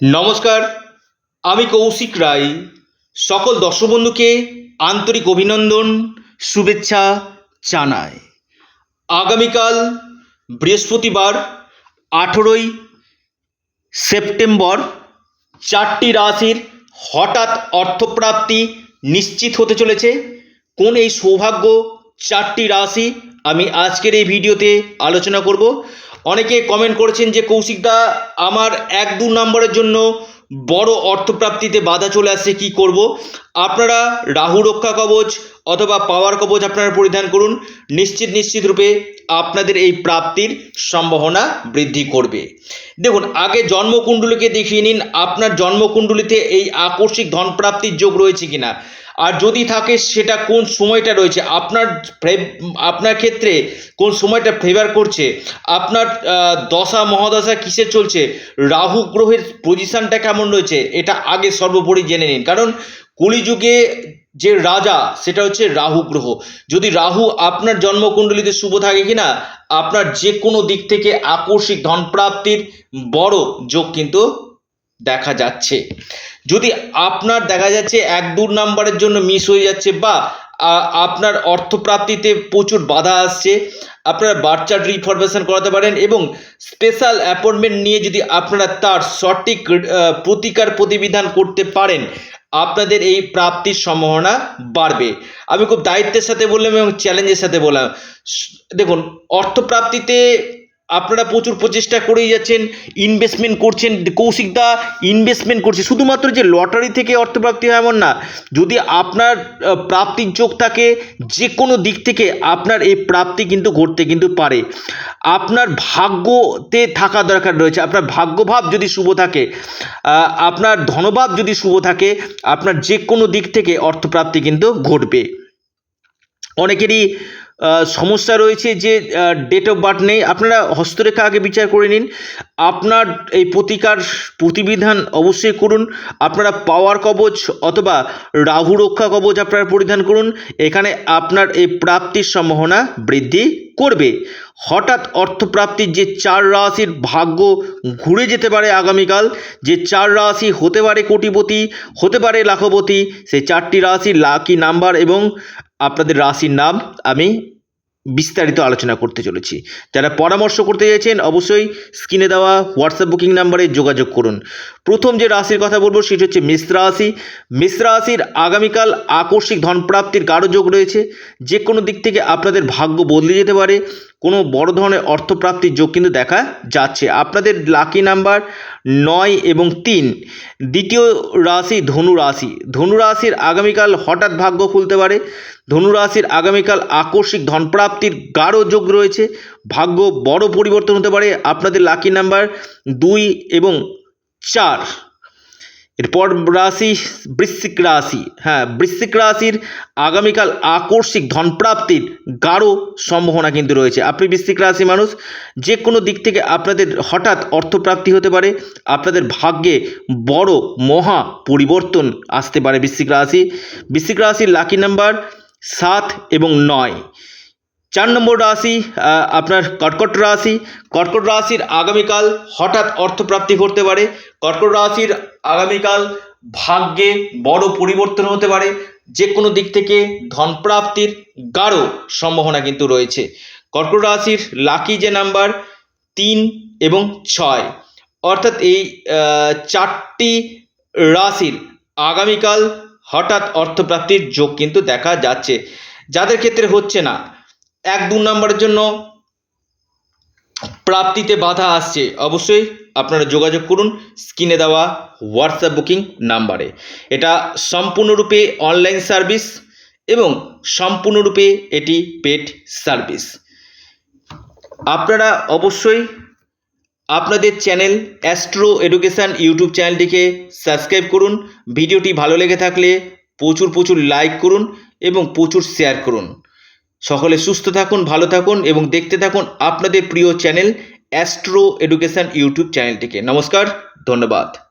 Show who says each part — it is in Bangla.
Speaker 1: নমস্কার, আমি কৌশিক রায়। সকল দর্শক বন্ধুকে আন্তরিক অভিনন্দন, শুভেচ্ছা জানাই। আগামীকাল বৃহস্পতিবার, আঠেরোই সেপ্টেম্বর, চারটি রাশির হঠাৎ অর্থপ্রাপ্তি নিশ্চিত হতে চলেছে। কোন এই সৌভাগ্য চারটি রাশি আমি আজকের এই ভিডিওতে আলোচনা করব? অনেকে কমেন্ট করেছেন যে কৌশিকদা, আমার এক দু নম্বরের জন্য বড় অর্থপ্রাপ্তিতে বাধা চলে আসছে, কি করব? আপনারা রাহু রক্ষা কবচ অথবা পাওয়ার কবচ আপনারা পরিধান করুন, নিশ্চিত নিশ্চিত রূপে আপনাদের এই প্রাপ্তির সম্ভাবনা বৃদ্ধি করবে। দেখুন, আগে জন্মকুণ্ডলীকে দেখিয়ে নিন, আপনার জন্মকুণ্ডলিতে এই আকস্মিক ধন প্রাপ্তির যোগ রয়েছে কিনা। আর যদি থাকে, সেটা কোন সময়টা রয়েছে? আপনার আপনার ক্ষেত্রে কোন সময়টা ফেভার করছে? আপনার দশা, মহাদশা কিসে চলছে? রাহু গ্রহের পজিশনটা কেমন রয়েছে? এটা আগে সর্বোপরি জেনে নিন। কারণ, কলিযুগে যে রাজা, সেটা হচ্ছে রাহু গ্রহ। যদি রাহু আপনার জন্মকুণ্ডলিতে শুভ থাকে কিনা, আপনার যে কোনো দিক থেকে আকস্মিক ধন প্রাপ্তির বড় যোগ কিন্তু দেখা যাচ্ছে। যদি আপনার দেখা যাচ্ছে এক দু নাম্বারের জন্য মিস হয়ে যাচ্ছে বা আপনার অর্থপ্রাপ্তিতে প্রচুর বাধা আসছে, আপনারা বার্চার্ট রিফরমেশন করাতে পারেন এবং স্পেশাল অ্যাপয়েন্টমেন্ট নিয়ে যদি আপনারা তার সঠিক প্রতিকার প্রতিবিধান করতে পারেন আপনাদের এই প্রাপ্তির সম্ভাবনা বাড়বে। আমি খুব দায়িত্বের সাথে বললাম এবং চ্যালেঞ্জের সাথে বললাম। দেখুন, অর্থপ্রাপ্তিতে আপনারা প্রচুর প্রচেষ্টা করেই যাচ্ছেন ইনভেস্টমেন্ট করছেন, কৌশিক কৌশিকদা ইনভেস্টমেন্ট করছে। শুধুমাত্র যে লটারি থেকে অর্থপ্রাপ্তি হয় এমন না, যদি আপনার প্রাপ্তির যোগ থাকে যে কোনো দিক থেকে আপনার এই প্রাপ্তি কিন্তু ঘটতে কিন্তু পারে। আপনার ভাগ্যতে থাকা দরকার রয়েছে। আপনার ভাগ্যভাব যদি শুভ থাকে আপনার ধনভাব যদি শুভ থাকে, আপনার যে কোনো দিক থেকে অর্থপ্রাপ্তি কিন্তু ঘটবে। অনেকেরই সমস্যা রয়েছে যে ডেট অফ বার্থ নেই। আপনারা হস্তরেখা আগে বিচার করে নিন। আপনার এই প্রতিকার প্রতিবিধান অবশ্যই করুন। আপনারা পাওয়ার কবচ অথবা রাহু রক্ষা কবচ আপনারা পরিধান করুন। এখানে আপনার এই প্রাপ্তির সম্ভাবনা বৃদ্ধি করবে। হঠাৎ অর্থপ্রাপ্তির যে চার রাশির ভাগ্য ঘুরে যেতে পারে আগামীকাল, যে চার রাশি হতে পারে কোটিপতি, হতে পারে লাখপতি সেই চারটি রাশি লাকি নাম্বার এবং আপনাদের রাশির নাম আমি বিস্তারিত আলোচনা করতে চলেছি। যারা পরামর্শ করতে চাইছেন, অবশ্যই স্ক্রিনে দেওয়া হোয়াটসঅ্যাপ বুকিং নাম্বারে যোগাযোগ করুন। প্রথম যে রাশির কথা বলব, সেটি হচ্ছে মিশ্র রাশি। মিশ্র রাশির আগামীকাল আকস্মিক ধনপ্রাপ্তির কারও যোগ রয়েছে। যে কোনো দিক থেকে আপনাদের ভাগ্য বদলে যেতে পারে। কোনো বড় ধরনের অর্থপ্রাপ্তির যোগ কিন্তু দেখা যাচ্ছে। আপনাদের লাকি নাম্বার নয় এবং তিন। দ্বিতীয় রাশি ধনু রাশি। ধনু রাশির আগামীকাল হঠাৎ ভাগ্য খুলতে পারে। ধনু রাশির আগামীকাল আকস্মিক ধনপ্রাপ্তির গাঢ় যোগ রয়েছে। ভাগ্য বড় পরিবর্তন হতে পারে। আপনাদের লাকি নাম্বার দুই এবং চার। এরপর রাশি, বৃশ্চিক রাশি। হ্যাঁ বৃশ্চিক রাশির আগামীকাল আকস্মিক ধনপ্রাপ্তির গাঢ় সম্ভাবনা কিন্তু রয়েছে। আপনি বৃশ্চিক রাশি মানুষ যে কোনো দিক থেকে আপনাদের হঠাৎ অর্থপ্রাপ্তি হতে পারে, আপনাদের ভাগ্যে বড় মহা পরিবর্তন আসতে পারে বৃশ্চিক রাশি। বৃশ্চিক রাশির লাকি নাম্বার সাত এবং নয়। চার নম্বর রাশি আপনার কর্কট রাশি। কর্কট রাশির আগামীকাল হঠাৎ অর্থপ্রাপ্তি ঘটতে পারে। কর্কট রাশির আগামীকাল ভাগ্যে বড় পরিবর্তন হতে পারে। যে কোনো দিক থেকে ধনপ্রাপ্তির গাঢ় সম্ভাবনা কিন্তু রয়েছে। কর্কট রাশির লাকি যে নাম্বার, তিন এবং ছয়। অর্থাৎ এই চারটি রাশির আগামীকাল হঠাৎ অর্থপ্রাপ্তির যোগ কিন্তু দেখা যাচ্ছে। যাদের ক্ষেত্রে হচ্ছে না এক দু নম্বরের জন্য প্রাপ্তিতে বাধা আসছে। অবশ্যই আপনারা যোগাযোগ করুন স্ক্রিনে দেওয়া হোয়াটসঅ্যাপ বুকিং নাম্বারে। এটা সম্পূর্ণরূপে অনলাইন সার্ভিস এবং সম্পূর্ণরূপে এটি পেড সার্ভিস। আপনারা অবশ্যই আপনাদের চ্যানেল অ্যাস্ট্রো এডুকেশান ইউটিউব চ্যানেলটিকে সাবস্ক্রাইব করুন। ভিডিওটি ভালো লেগে থাকলে প্রচুর প্রচুর লাইক করুন এবং প্রচুর শেয়ার করুন। সকলে সুস্থ থাকুন, ভালো থাকুন এবং দেখতে থাকুন আপনাদের প্রিয় চ্যানেল অ্যাস্ট্রো এডুকেশান ইউটিউব চ্যানেলটিকে। নমস্কার, ধন্যবাদ।